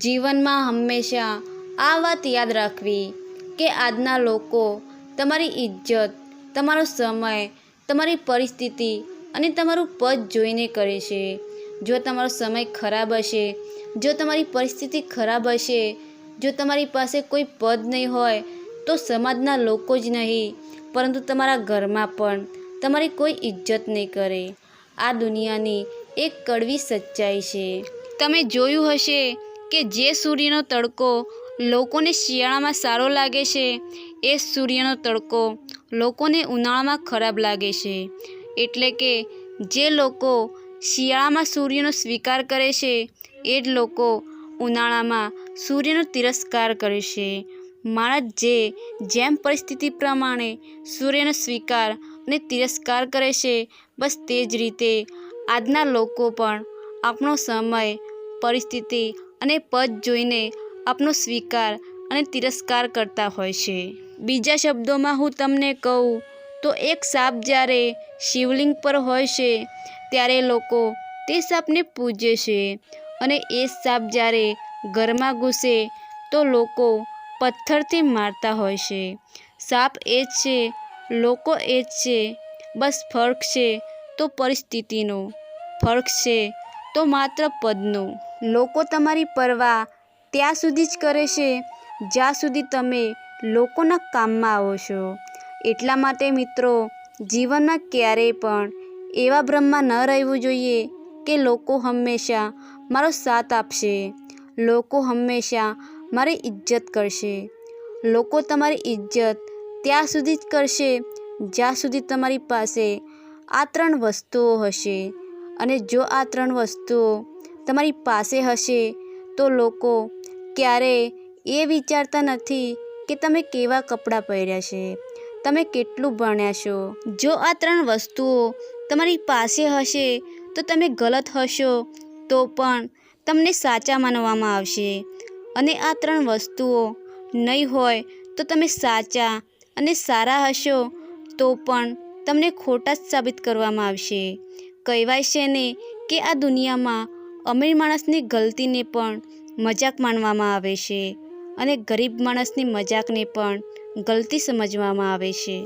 જીવનમાં હંમેશા આ વાત યાદ રાખવી કે આજના લોકો તમારી ઇજ્જત, તમારો સમય, તમારી પરિસ્થિતિ અને તમારું પદ જોઈને કરે છે. જો તમારો સમય ખરાબ હશે, જો તમારી પરિસ્થિતિ ખરાબ હશે, જો તમારી પાસે કોઈ પદ નહીં હોય, તો સમાજના લોકો જ નહીં, પરંતુ તમારા ઘરમાં પણ તમારી કોઈ ઇજ્જત નહીં કરે. આ દુનિયાની એક કડવી સચ્ચાઈ છે. તમે જોયું હશે કે જે સૂર્યનો તડકો લોકોને શિયાળામાં સારો લાગે છે, એ સૂર્યનો તડકો લોકોને ઉનાળામાં ખરાબ લાગે છે. એટલે કે જે લોકો શિયાળામાં સૂર્યનો સ્વીકાર કરે છે, એ જ લોકો ઉનાળામાં સૂર્યનો તિરસ્કાર કરે છે. માણસ જે જેમ પરિસ્થિતિ પ્રમાણે સૂર્યનો સ્વીકાર અને તિરસ્કાર કરે છે, બસ તે જ રીતે આજના લોકો પણ આપણો સમય, પરિસ્થિતિ અને પદ જોઈને આપનો સ્વીકાર અને તિરસ્કાર કરતા હોય છે. બીજા શબ્દોમાં હું તમને કહું, તો એક સાપ જ્યારે શિવલિંગ પર હોય છે, ત્યારે લોકો તે સાપને પૂજે છે અને એ સાપ જ્યારે ઘરમાં ઘૂસે, તો લોકો પથ્થરથી મારતા હોય છે. સાપ એ જ છે, લોકો એ જ છે, બસ ફર્ક છે, તો પરિસ્થિતિનો ફર્ક છે તો માત્ર પદનું. લોકો તમારી પરવા ત્યાં સુધી જ કરે છે, જ્યાં સુધી તમે લોકોના કામમાં આવો છો. એટલા માટે મિત્રો જીવનમાં ક્યારેય પણ એવા ભ્રમમાં ન રહેવું જોઈએ કે લોકો હંમેશા મારો સાથ આપશે. લોકો હંમેશા મારી ઇજ્જત કરશે. લોકો તમારી ઇજ્જત ત્યાં સુધી જ કરશે, જ્યાં સુધી તમારી પાસે આ ત્રણ વસ્તુઓ હશે. અને જો આ ત્રણ વસ્તુઓ તમારી પાસે હશે, તો લોકો ક્યારેય એ વિચારતા નથી કે તમે કેવા કપડાં પહેર્યા છે. તમે કેટલું ભણ્યા છો. જો આ ત્રણ વસ્તુઓ તમારી પાસે હશે, તો તમે ગલત હશો, તો પણ તમને સાચા માનવામાં આવશે. અને આ ત્રણ વસ્તુઓ નહીં હોય, તો તમે સાચા અને સારા હશો, તો પણ તમને ખોટા જ સાબિત કરવામાં આવશે. કહેવાય છે ને કે આ દુનિયામાં અમીર માણસની ગલતીને પણ મજાક માનવામાં આવે છે અને ગરીબ માણસની મજાકને પણ ગલતી સમજવામાં આવે છે.